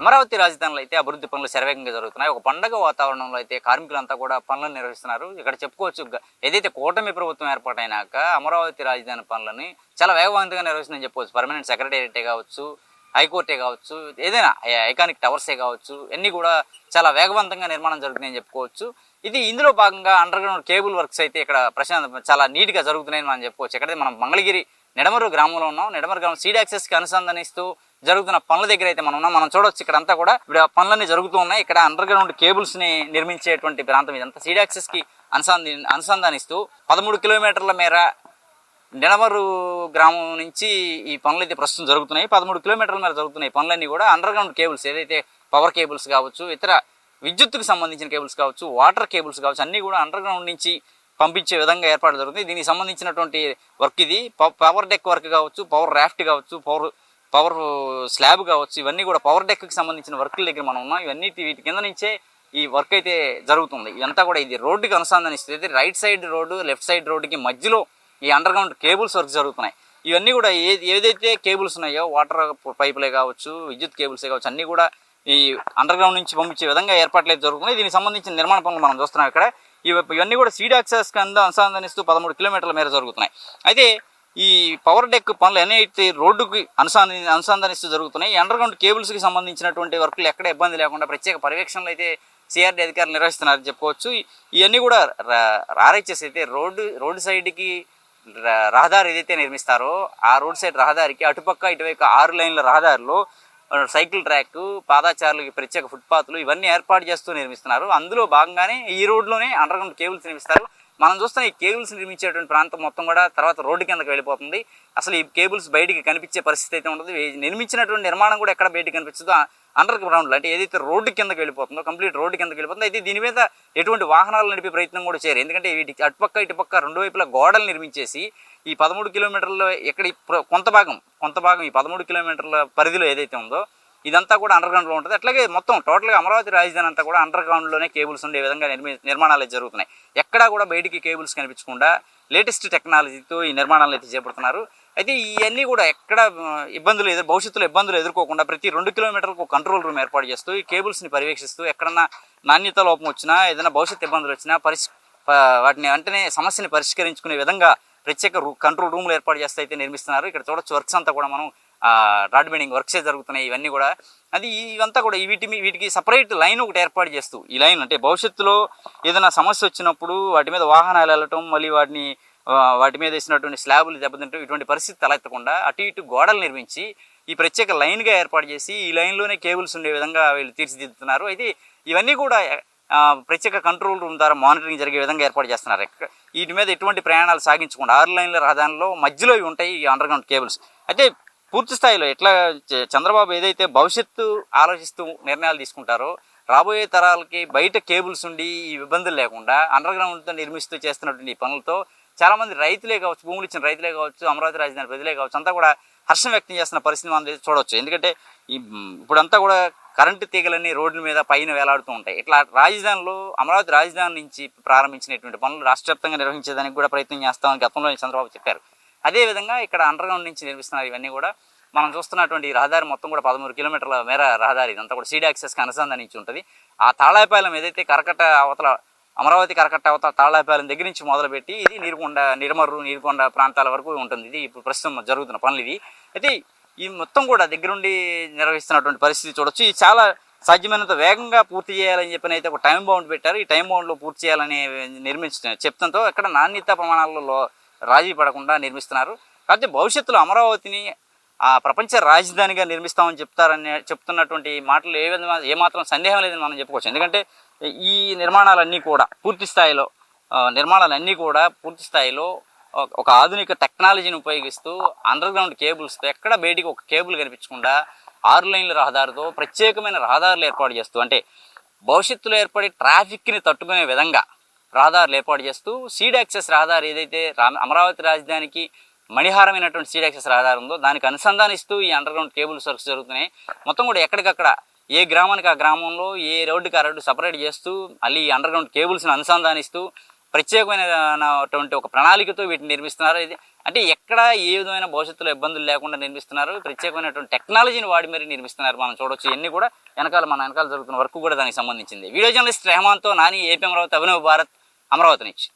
అమరావతి రాజధానిలో అయితే అభివృద్ధి పనులు శరవేగంగా జరుగుతున్నాయి. ఒక పండగ వాతావరణంలో అయితే కార్మికులంతా కూడా పనులను నిర్వహిస్తున్నారు. ఇక్కడ చెప్పుకోవచ్చు ఏదైతే కూటమి ప్రభుత్వం ఏర్పాటైనాక అమరావతి రాజధాని పనులని చాలా వేగవంతంగా నిర్వహిస్తుందని చెప్పవచ్చు. పర్మనెంట్ సెక్రటేరియటే కావచ్చు హైకోర్టే కావచ్చు ఏదైనా ఐకానిక్ టవర్సే కావచ్చు అన్నీ కూడా చాలా వేగవంతంగా నిర్మాణం జరుగుతున్నాయని చెప్పుకోవచ్చు. ఇది ఇందులో భాగంగా అండర్ గ్రౌండ్ కేబుల్ వర్క్స్ అయితే ఇక్కడ ప్రశాంత చాలా నీట్గా జరుగుతున్నాయని మనం చెప్పుకోవచ్చు. ఎక్కడైతే మనం మంగళగిరి నిడమరు గ్రామంలో ఉన్నాం. నిడమరు గ్రామం సీడ్ యాక్సెస్కి అనుసంధానిస్తూ జరుగుతున్న పనుల దగ్గర అయితే మనం ఉన్నాం. మనం చూడొచ్చు ఇక్కడ అంతా కూడా ఇక్కడ పనులన్నీ జరుగుతూ ఉన్నాయి. ఇక్కడ అండర్ గ్రౌండ్ కేబుల్స్ని నిర్మించేటువంటి ప్రాంతం ఇదంతా. సీడాక్సెస్కి అనుసంధి అనుసంధానిస్తూ పదమూడు కిలోమీటర్ల మేర నిడమరు గ్రామం నుంచి ఈ పనులు అయితే ప్రస్తుతం జరుగుతున్నాయి. పదమూడు కిలోమీటర్ల మేర జరుగుతున్నాయి పనులన్నీ కూడా. అండర్ గ్రౌండ్ కేబుల్స్ ఏదైతే పవర్ కేబుల్స్ కావచ్చు ఇతర విద్యుత్తుకు సంబంధించిన కేబుల్స్ కావచ్చు వాటర్ కేబుల్స్ కావచ్చు అన్నీ కూడా అండర్ గ్రౌండ్ నుంచి పంపించే విధంగా ఏర్పాటు జరుగుతుంది. దీనికి సంబంధించినటువంటి వర్క్ ఇది. పవర్ డెక్ వర్క్ కావచ్చు పవర్ రాఫ్ట్ కావచ్చు పవర్ పవర్ స్లాబ్ కావచ్చు ఇవన్నీ కూడా పవర్ డెక్కి సంబంధించిన వర్క్ల దగ్గర మనం ఉన్నాం. ఇవన్నీ వీటి కింద నుంచే ఈ వర్క్ అయితే జరుగుతుంది. ఇదంతా కూడా ఇది రోడ్డుకి అనుసంధానిస్తుంది. అయితే right side road left side రోడ్డుకి మధ్యలో ఈ అండర్ గ్రౌండ్ కేబుల్స్ వర్క్ జరుగుతున్నాయి. ఇవన్నీ కూడా ఏ ఏదైతే కేబుల్స్ ఉన్నాయో వాటర్ పైపులే కావచ్చు విద్యుత్ కేబుల్సే కావచ్చు అన్నీ కూడా ఈ అండర్ గ్రౌండ్ నుంచి పంపించే విధంగా ఏర్పాట్లు అయితే జరుగుతున్నాయి. దీనికి సంబంధించిన నిర్మాణ పనులు మనం చూస్తున్నాం ఇక్కడ. ఇవన్నీ కూడా సీడ్ యాక్సెస్ కింద అనుసంధానిస్తూ పదమూడు కిలోమీటర్ల మేర జరుగుతున్నాయి. అయితే ఈ పవర్ డెక్ పనులు ఎన్నైతే రోడ్డుకి అనుసంధి అనుసంధానిస్తూ జరుగుతున్నాయి. అండర్గ్రౌండ్ కేబుల్స్కి సంబంధించినటువంటి వర్కులు ఎక్కడ ఇబ్బంది లేకుండా ప్రత్యేక పర్యవేక్షణలు అయితే సిఆర్డీ అధికారులు నిర్వహిస్తున్నారని చెప్పుకోవచ్చు. ఇవన్నీ కూడా ఆర్హెచ్ఎస్ అయితే రోడ్డు రోడ్డు సైడ్కి రహదారి ఏదైతే నిర్మిస్తారో ఆ రోడ్ సైడ్ రహదారికి అటుపక్క ఇటువైపు ఆరు లైన్ల రహదారిలో సైకిల్ ట్రాక్ పాదాచారులకి ప్రత్యేక ఫుట్పాత్లు ఇవన్నీ ఏర్పాటు చేస్తూ నిర్మిస్తున్నారు. అందులో భాగంగానే ఈ రోడ్లోనే అండర్గ్రౌండ్ కేబుల్స్ నిర్మిస్తారు. మనం చూస్తున్న ఈ కేబుల్స్ నిర్మించేటువంటి ప్రాంతం మొత్తం కూడా తర్వాత రోడ్డు కిందకి వెళ్ళిపోతుంది. అసలు ఈ కేబుల్స్ బయటికి కనిపించే పరిస్థితి అయితే ఉండదు. నిర్మించినటువంటి నిర్మాణం కూడా ఎక్కడ బయటికి కనిపించదు. అండర్ గ్రౌండ్లో అంటే ఏదైతే రోడ్డు కిందకి వెళ్ళిపోతుందో కంప్లీట్ రోడ్డు కిందకి వెళ్ళిపోతుందో అయితే దీని మీద ఎటువంటి వాహనాలు నడిపే ప్రయత్నం కూడా చేయరు. ఎందుకంటే వీటి అటుపక్క ఇటుపక్క రెండు వైపులా గోడలు నిర్మించేసి ఈ పదమూడు కిలోమీటర్ల ఎక్కడ కొంత భాగం కొంత భాగం ఈ పదమూడు కిలోమీటర్ల పరిధిలో ఏదైతే ఉందో ఇదంతా కూడా అండర్ గ్రౌండ్లో ఉంటుంది. అట్లాగే మొత్తం టోటల్గా అమరావతి రాజధాని అంతా కూడా అండర్ గ్రౌండ్లోనే కేబుల్స్ ఉండే విధంగా నిర్మి నిర్మాణాలు జరుగుతున్నాయి. ఎక్కడా కూడా బయటికి కేబుల్స్ కనిపించకుండా లేటెస్ట్ టెక్నాలజీతో ఈ నిర్మాణాలు అయితే చేపడుతున్నారు. అయితే ఇవన్నీ కూడా ఎక్కడ ఇబ్బందులు ఎదురు భవిష్యత్తులో ఇబ్బందులు ఎదుర్కోకుండా ప్రతి రెండు కిలోమీటర్లకు కంట్రోల్ రూమ్ ఏర్పాటు చేస్తూ ఈ కేబుల్స్ని పర్యవేక్షిస్తూ ఎక్కడన్నా నాణ్యత లోపం వచ్చినా ఏదైనా భవిష్యత్ ఇబ్బందులు వచ్చినా పరిష్ వాటిని వెంటనే సమస్యని పరిష్కరించుకునే విధంగా ప్రత్యేక రూ కంట్రోల్ రూమ్లు ఏర్పాటు చేస్తే అయితే నిర్మిస్తున్నారు. ఇక్కడ చూడొచ్చు వర్క్స్ అంతా కూడా మనం రాడ్ బెండింగ్ వర్క్సే జరుగుతున్నాయి ఇవన్నీ కూడా. అది ఇవంతా కూడా వీటి మీ- వీటికి సపరేట్ లైన్ ఒకటి ఏర్పాటు చేస్తూ ఈ లైన్ అంటే భవిష్యత్తులో ఏదైనా సమస్య వచ్చినప్పుడు వాటి మీద వాహనాలు వెళ్ళటం మళ్ళీ వాటిని వాటి మీద వేసినటువంటి స్లాబులు దెబ్బతింటూ ఇటువంటి పరిస్థితి తలెత్తకుండా అటు ఇటు గోడలు నిర్మించి ఈ ప్రత్యేక లైన్గా ఏర్పాటు చేసి ఈ లైన్లోనే కేబుల్స్ ఉండే విధంగా వీళ్ళు తీర్చిదిద్దుతున్నారు. అయితే ఇవన్నీ కూడా ప్రత్యేక కంట్రోల్ రూమ్ ద్వారా మానిటరింగ్ జరిగే విధంగా ఏర్పాటు చేస్తున్నారు. వీటి మీద ఎటువంటి ప్రయాణాలు సాగించకుండా ఆరు లైన్ల రహదారిలో మధ్యలో ఇవి ఉంటాయి ఈ అండర్గ్రౌండ్ కేబుల్స్. అయితే పూర్తి స్థాయిలో ఎట్లా చంద్రబాబు ఏదైతే భవిష్యత్తు ఆలోచిస్తూ నిర్ణయాలు తీసుకుంటారో రాబోయే తరాలకి బయట కేబుల్స్ ఉండి ఈ ఇబ్బందులు లేకుండా అండర్ గ్రౌండ్తో నిర్మిస్తూ చేస్తున్నటువంటి ఈ పనులతో చాలామంది రైతులే కావచ్చు భూములు ఇచ్చిన రైతులే కావచ్చు అమరావతి రాజధాని ప్రజలే కావచ్చు అంతా కూడా హర్షం వ్యక్తం చేస్తున్న పరిస్థితి మనం చూడవచ్చు ఎందుకంటే ఈ ఇప్పుడంతా కూడా కరెంటు తీగలన్నీ రోడ్ల మీద పైన వేలాడుతూ ఉంటాయి. ఇట్లా రాజధానిలో అమరావతి రాజధాని నుంచి ప్రారంభించినటువంటి పనులు రాష్ట్ర వ్యాప్తంగా నిర్వహించేదానికి కూడా ప్రయత్నం చేస్తామని గతంలో చంద్రబాబు చెప్పారు. అదేవిధంగా ఇక్కడ అండర్ గ్రౌండ్ నుంచి నిర్మిస్తున్నారు ఇవన్నీ కూడా. మనం చూస్తున్నటువంటి రహదారి మొత్తం కూడా పదమూడు కిలోమీటర్ల మేర రహదారి. ఇదంతా కూడా సీడ్ యాక్సెస్కి అనుసంధానించి ఉంటుంది. ఆ తాళాయపాలెం ఏదైతే కరకట్ట అవతల అమరావతి కరకట్ట అవతల తాళాయపాలెం దగ్గర నుంచి మొదలుపెట్టి ఇది నీరుకొండ నిర్మర్రు నీరుకొండ ప్రాంతాల వరకు ఉంటుంది. ఇది ఇప్పుడు ప్రస్తుతం జరుగుతున్న పనులు ఇది అయితే ఈ మొత్తం కూడా దగ్గరుండి నిర్వహిస్తున్నటువంటి పరిస్థితి చూడొచ్చు. ఇది చాలా సాధ్యమైనంత వేగంగా పూర్తి చేయాలని చెప్పిన అయితే ఒక టైం బౌండ్ పెట్టారు. ఈ టైం బౌండ్లో పూర్తి చేయాలని నిర్మించ చెప్తంతో ఇక్కడ నాణ్యత ప్రమాణాలలో రాజీ పడకుండా నిర్మిస్తున్నారు. కాకపోతే భవిష్యత్తులో అమరావతిని ఆ ప్రపంచ రాజధానిగా నిర్మిస్తామని చెప్తారని చెప్తున్నటువంటి మాటలు ఏ విధంగా ఏమాత్రం సందేహం లేదని మనం చెప్పుకోవచ్చు. ఎందుకంటే ఈ నిర్మాణాలన్నీ కూడా పూర్తి స్థాయిలో నిర్మాణాలన్నీ కూడా పూర్తి స్థాయిలో ఒక- ఒక ఆధునిక టెక్నాలజీని ఉపయోగిస్తూ అండర్ గ్రౌండ్ కేబుల్స్తో ఎక్కడ బయటికి ఒక కేబుల్ కనిపించకుండా ఆరు లైన్ల రహదారితో ప్రత్యేకమైన రహదారులు ఏర్పాటు చేస్తూ అంటే భవిష్యత్తులో ఏర్పడే ట్రాఫిక్ని తట్టుకునే విధంగా రహదారులు ఏర్పాటు చేస్తూ సీడ్ యాక్సెస్ రహదారి ఏదైతే రా- అమరావతి రాజధానికి మణిహారమైనటువంటి సీడ్ యాక్సెస్ రహదారి ఉందో దానికి అనుసంధానిస్తూ ఈ అండర్ గ్రౌండ్ కేబుల్స్ వర్క్స్ జరుగుతున్నాయి. మొత్తం కూడా ఎక్కడికక్కడ ఏ గ్రామానికి ఆ గ్రామంలో ఏ రోడ్డుకి ఆ రోడ్డు సపరేట్ చేస్తూ మళ్ళీ ఈ అండర్ గ్రౌండ్ కేబుల్స్ని అనుసంధానిస్తూ ప్రత్యేకమైనటువంటి ఒక ప్రణాళికతో వీటిని నిర్మిస్తున్నారు. ఇది అంటే ఎక్కడ ఏ విధమైన భవిష్యత్తులో ఇబ్బందులు లేకుండా నిర్మిస్తున్నారు. ప్రత్యేకమైనటువంటి టెక్నాలజీని వాడి మరీ నిర్మిస్తున్నారు మనం చూడొచ్చు. ఇవన్నీ కూడా వెనకాల మన వెనకాల జరుగుతున్న వర్క్ కూడా దానికి సంబంధించింది. వీడియో జర్నలిస్ట్ రెహమాన్తో నాని ఏపీ అమరావతి అభినవ్ భారత్ అమరావతి నుంచి.